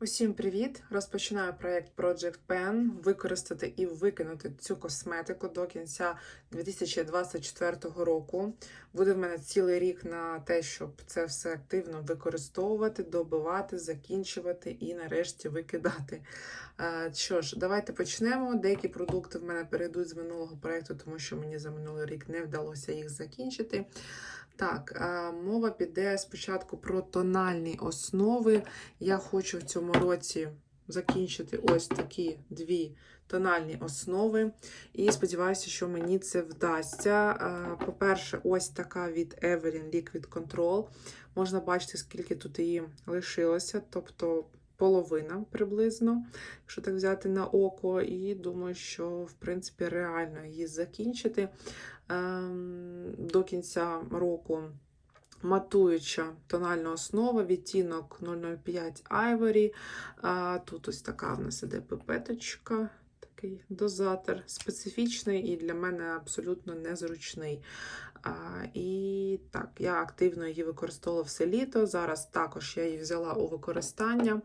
Усім привіт! Розпочинаю проєкт Project Pen. Використати і викинути цю косметику до кінця 2024 року. Буде в мене цілий рік на те, щоб це все активно використовувати, добивати, закінчувати і нарешті викидати. Е, Що ж, давайте почнемо. Деякі продукти в мене перейдуть з минулого проєкту, тому що мені за минулий рік не вдалося їх закінчити. Так, мова піде спочатку про тональні основи. Я хочу в цьому році закінчити ось такі дві тональні основи. І сподіваюся, що мені це вдасться. По-перше, ось така від Evelyn Liquid Control. Можна бачити, скільки тут її лишилося, тобто половина приблизно, якщо так взяти на око. І думаю, що в принципі реально її закінчити ем, до кінця року матуюча тональна основа, відтінок 005 Ivory. А, Тут ось така в нас іде пипеточка, такий дозатор, специфічний і для мене абсолютно незручний. І так, я активно її використовувала все літо. Зараз також я її взяла у використання.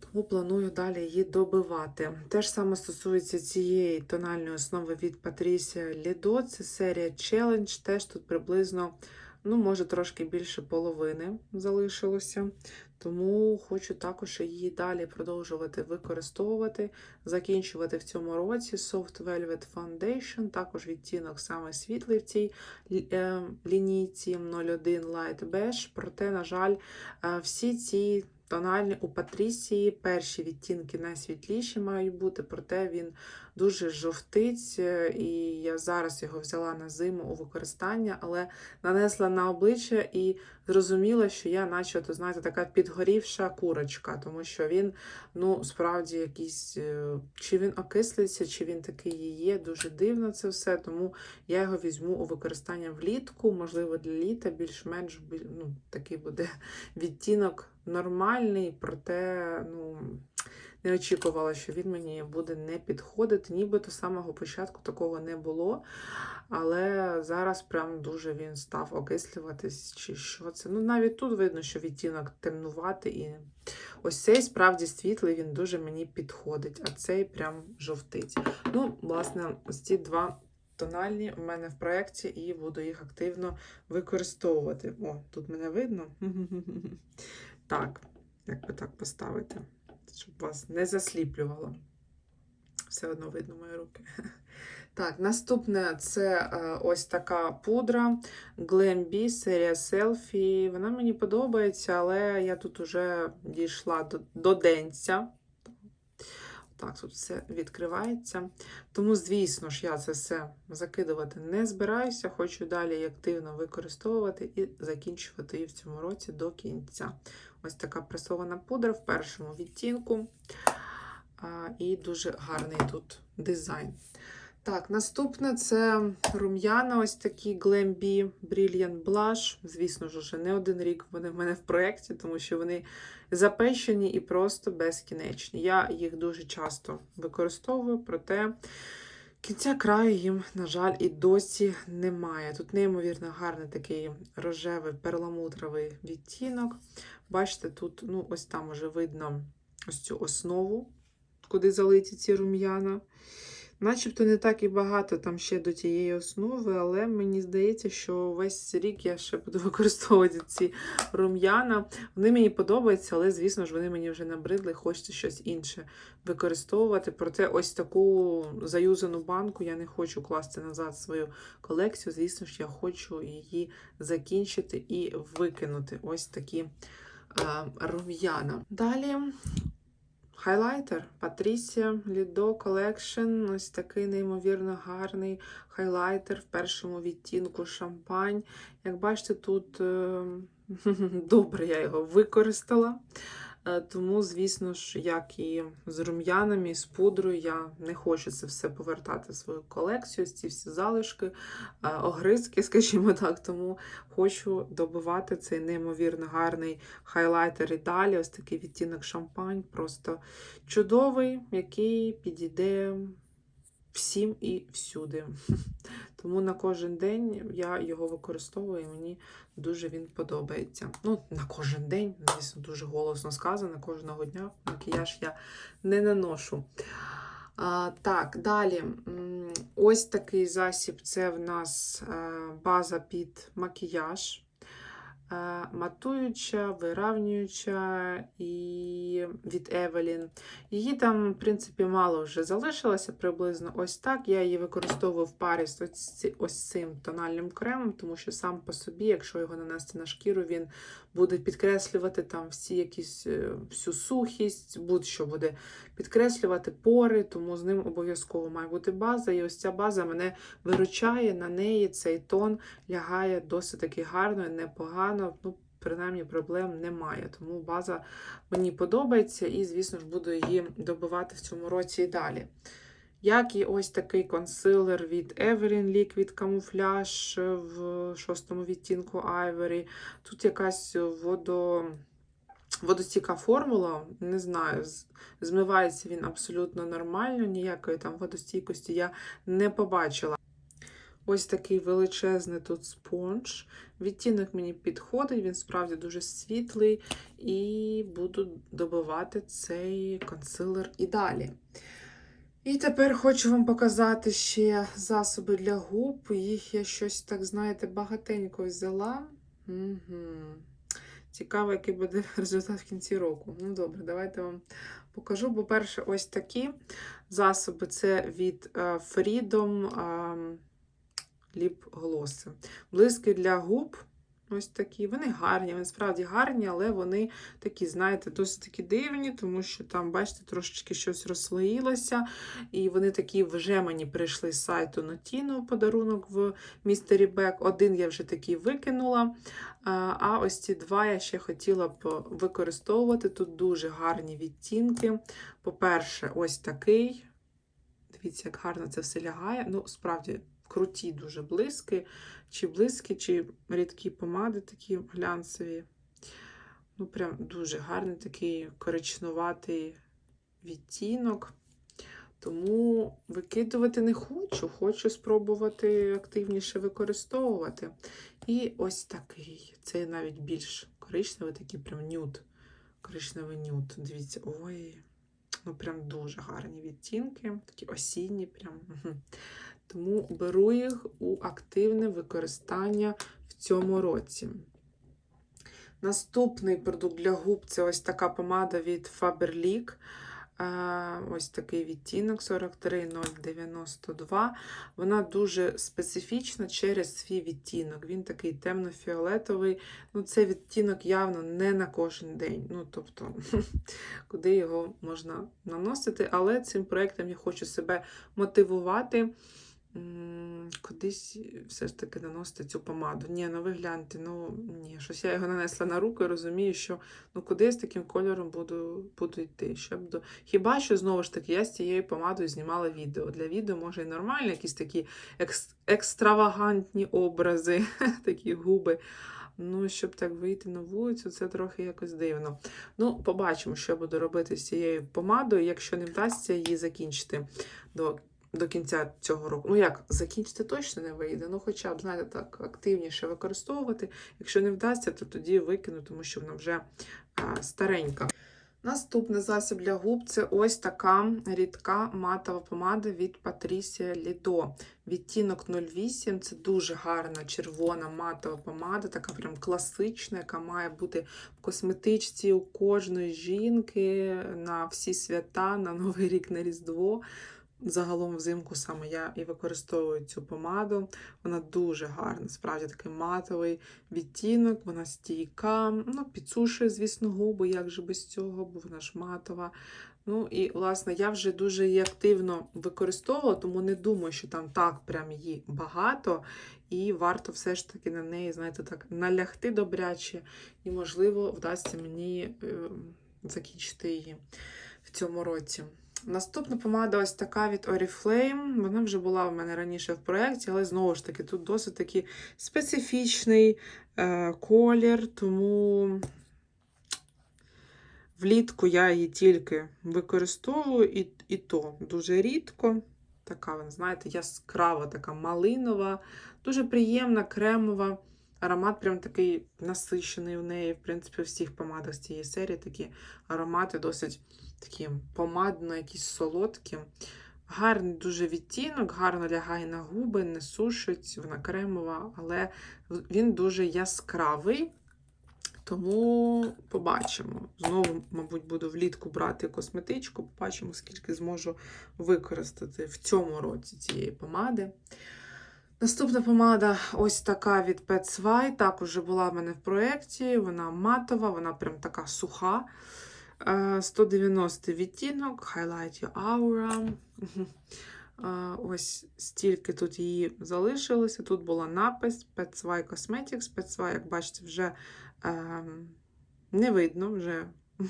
Тому планую далі її добивати. Те ж саме стосується цієї тональної основи від Patricia Lido. Це серія Challenge. Теж тут приблизно, ну, може, трошки більше половини залишилося. Тому хочу також її далі продовжувати використовувати, закінчувати в цьому році Soft Velvet Foundation, також відтінок саме світлий в цій е, лінійці 01 Light Beige. Проте, на жаль, е, всі ці тональні у Патрісії. Перші відтінки найсвітліші мають бути, проте він дуже жовтить, е, і я зараз його взяла на зиму у використання, але нанесла на обличчя і зрозуміла, що я, наче, то, знаєте, така підгорівша курочка, тому що він, ну, справді, якийсь, е, чи він окислиться, чи він такий і є. Дуже дивно це все. Тому я його візьму у використання влітку, можливо, для літа більш-менш ну, такий буде відтінок нормальний, проте ну, не очікувала, що він мені буде не підходити. Нібито з самого початку такого не було. Але зараз прям дуже він став окислюватись, чи що це. Ну, навіть тут видно, що відтінок темнуватий. І ось цей справді світлий, він дуже мені підходить, а цей прям жовтить. Ну, власне, ось ці два. Тональні у мене в проєкті і буду їх активно використовувати. О, тут мене видно. Так, як би так поставити, щоб вас не засліплювало. Все одно видно мої руки. Так, наступне це е, ось така пудра Glam B, серія селфі. Вона мені подобається, але я тут вже дійшла до, до денця. Так, тут все відкривається. Тому, звісно ж, я це все закидувати не збираюся. Хочу далі активно використовувати і закінчувати її в цьому році до кінця. Ось така пресована пудра в першому відтінку. І дуже гарний тут дизайн. Так, наступне це рум'яна, ось такі Glam Brilliant Blush. Звісно ж, вже не один рік вони в мене в проєкті, тому що вони запечені і просто безкінечні. Я їх дуже часто використовую, проте кінця краю їм, на жаль, і досі немає. Тут неймовірно гарний такий рожевий перламутровий відтінок. Бачите, тут, ну, ось там уже видно ось цю основу, куди залиті ці рум'яна. Начебто не так і багато там ще до тієї основи, але мені здається, що весь рік я ще буду використовувати ці рум'яна. Вони мені подобаються, але, звісно ж, вони мені вже набридли, хочеться щось інше використовувати. Проте ось таку заюзану банку я не хочу класти назад свою колекцію. Звісно ж, я хочу її закінчити і викинути. Ось такі рум'яна. Далі Хайлайтер Patricia Lido Collection. Ось такий неймовірно гарний хайлайтер в першому відтінку шампань. Як бачите, тут е, добре я його використала. Е, Тому, звісно ж, як і з рум'янами, і з пудрою, я не хочу це все повертати в свою колекцію, ці всі залишки, е, огризки, скажімо так. Тому хочу добивати цей неймовірно гарний хайлайтер і далі. Ось такий відтінок шампань. Просто чудовий, який підійде всім і всюди. Тому на кожен день я його використовую і мені дуже він подобається. Ну, на кожен день, звісно, дуже голосно сказано, кожного дня макіяж я не наношу. А, так, далі. Ось такий засіб це в нас е, база під макіяж. Матуюча, виравнююча і від Евелін. Її там, в принципі, мало вже залишилося приблизно ось так. Я її використовую в парі з ось цим тональним кремом, тому що сам по собі, якщо його нанести на шкіру, він буде підкреслювати там всі якісь е, всю сухість, будь-що буде підкреслювати пори, тому з ним обов'язково має бути база. І ось ця база мене виручає на неї. Цей тон лягає досить таки гарно, непогано. Ну, принаймні проблем немає. Тому база мені подобається, і, звісно ж, буду її добивати в цьому році і далі. Як і ось такий консилер від Evelyn Liquid Camouflage в шостому відтінку Ivory. Тут якась водо... водостійка формула, не знаю, змивається він абсолютно нормально, ніякої там водостійкості я не побачила. Ось такий величезний тут спонж. Відтінок мені підходить, він справді дуже світлий, і буду добивати цей консилер і далі. І тепер хочу вам показати ще засоби для губ. Їх я щось, так знаєте, багатенько взяла. Угу. Цікаво, який буде результат в кінці року. Ну, добре, давайте вам покажу. По-перше, ось такі засоби це від е, Freedom ліп глоси. Блиски для губ. Ось такі. Вони гарні, вони справді гарні, але вони такі, знаєте, досить такі дивні, тому що там, бачите, трошечки щось розслоїлося. І вони такі вже мені прийшли з сайту Notino подарунок в містері Бек. Один я вже такий викинула. А ось ці два я ще хотіла б використовувати. Тут дуже гарні відтінки. По-перше, ось такий. Дивіться, як гарно це все лягає. Ну, справді, круті дуже блиски, чи блиски, чи рідкі помади такі глянцеві. Ну, прям дуже гарний такий коричнуватий відтінок. Тому викидувати не хочу, хочу спробувати активніше використовувати. І ось такий. Це навіть більш коричневий, такий прям нюд. Коричневий нюд. Дивіться, ой, ну прям дуже гарні відтінки, такі осінні. прям. Тому беру їх у активне використання в цьому році. Наступний продукт для губ це ось така помада від Faberlic. Ось такий відтінок 43092. Вона дуже специфічна через свій відтінок. Він такий темно-фіолетовий. Ну, Це відтінок явно не на кожен день. Ну, тобто, куди його можна наносити. Але цим проєктом я хочу себе мотивувати. Кудись все ж таки наносити цю помаду. Ні, ну ви гляньте, ну ні, щось я його нанесла на руку і розумію, що ну куди я з таким кольором буду, буду йти. Щоб до... Хіба що знову ж таки я з цією помадою знімала відео. Для відео може і нормально, якісь такі екс... екстравагантні образи, такі губи. Ну, щоб так вийти на вулицю, це трохи якось дивно. Ну, побачимо, що я буду робити з цією помадою, якщо не вдасться її закінчити до до кінця цього року. Ну як, закінчити точно не вийде, ну хоча б, знаєте, так активніше використовувати. Якщо не вдасться, то тоді викину, тому що вона вже а, старенька. Наступний засіб для губ це ось така рідка матова помада від Patricia Lido. Відтінок 08 це дуже гарна червона матова помада, така прям класична, яка має бути в косметичці у кожної жінки на всі свята, на Новий рік, на Різдво. Загалом взимку саме я і використовую цю помаду. Вона дуже гарна, справді такий матовий відтінок, вона стійка, ну, підсушує, звісно, губи, як же без цього, бо вона ж матова. Ну і, власне, я вже дуже її активно використовувала, тому не думаю, що там так прям її багато. І варто все ж таки на неї, знаєте, так налягти добряче, і, можливо, вдасться мені е, закінчити її в цьому році. Наступна помада ось така від Oriflame. Вона вже була в мене раніше в проєкті, але знову ж таки, тут досить такий специфічний е, колір, тому влітку я її тільки використовую, і, і то дуже рідко. така, вона, знаєте, яскрава, така малинова, дуже приємна, кремова. Аромат прям такий насичений у неї. В принципі, у всіх помадах з цієї серії такі аромати досить такі помадно, якісь солодкі. Гарний дуже відтінок, гарно лягає на губи, не сушить, вона кремова, але він дуже яскравий. Тому побачимо. Знову, мабуть, буду влітку брати косметичку, побачимо, скільки зможу використати в цьому році цієї помади. Наступна помада ось така від Pet Swai. Так, уже була в мене в проєкті. Вона матова, вона прям така суха. Е, 190 відтінок, Highlight Your Aura. Е, Ось стільки тут її залишилося. Тут була напис Pet Swai Cosmetics. Pet Swai, як бачите, вже ем, не видно, вже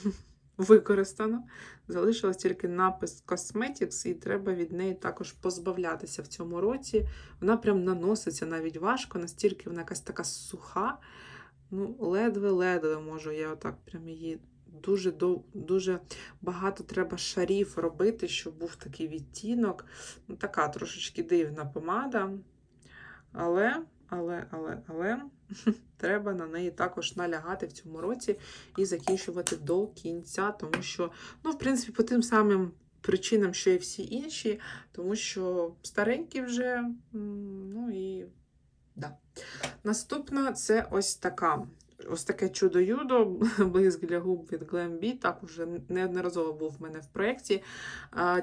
використано. Залишилось тільки напис Cosmetics, і треба від неї також позбавлятися в цьому році. Вона прям наноситься навіть важко, настільки вона якась така суха. Ну, ледве-ледве можу я отак прям її дуже дуже багато треба шарів робити, щоб був такий відтінок. Ну, така трошечки дивна помада. Але, але, але, але треба на неї також налягати в цьому році і закінчувати до кінця, тому що, ну, в принципі, по тим самим причинам, що і всі інші, тому що старенькі вже, ну і да. Наступна це ось така. Ось таке чудо-юдо, блиск для губ від Glam Так вже неодноразово був в мене в проєкті.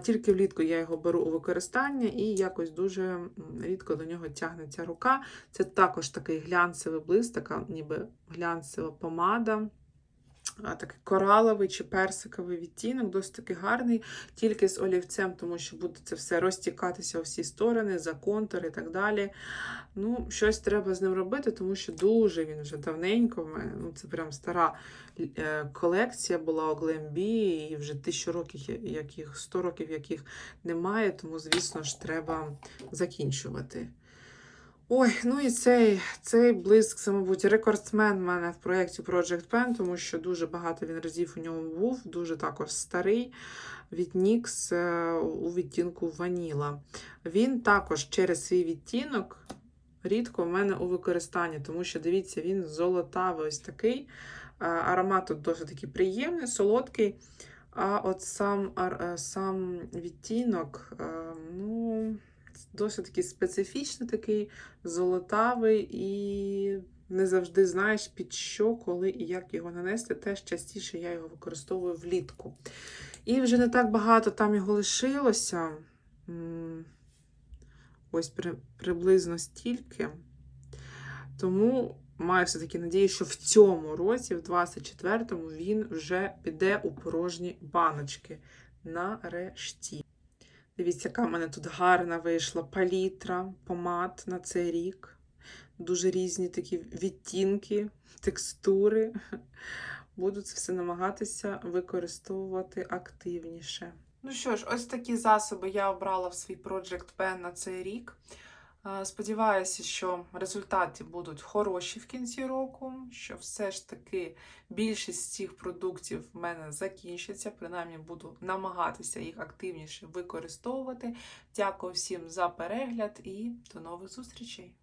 Тільки влітку я його беру у використання і якось дуже рідко до нього тягнеться рука. Це також такий глянцевий блиск, така ніби глянцева помада. Такий кораловий чи персиковий відтінок, досить таки гарний, тільки з олівцем, тому що буде це все розтікатися у всі сторони, за контур і так далі. Ну, щось треба з ним робити, тому що дуже він вже давненько. Ну, це прям стара е, колекція була у Glambi, і вже тисячу років, яких, 100 років яких немає, тому, звісно ж, треба закінчувати. Ой, ну і цей, цей блиск, це, мабуть, рекордсмен в мене в проєкті Project Pen, тому що дуже багато він разів у ньому був, дуже також старий від NYX е, у відтінку Ваніла. Він також через свій відтінок рідко в мене у використанні, тому що, дивіться, він золотавий ось такий. Е, Аромат тут досить такий приємний, солодкий. А от сам, е, сам відтінок, ну, досить такий специфічний, такий золотавий, і не завжди знаєш, під що, коли і як його нанести. Теж частіше я його використовую влітку. І вже не так багато там його лишилося. Ось при, приблизно стільки. Тому маю все-таки надію, що в цьому році, в 24-му, він вже піде у порожні баночки. Нарешті. Дивіться, яка в мене тут гарна вийшла палітра, помад на цей рік. Дуже різні такі відтінки, текстури. Буду це все намагатися використовувати активніше. Ну що ж, ось такі засоби я обрала в свій Project Pen на цей рік. Сподіваюся, що результати будуть хороші в кінці року, що все ж таки більшість цих продуктів в мене закінчиться. Принаймні буду намагатися їх активніше використовувати. Дякую всім за перегляд і до нових зустрічей!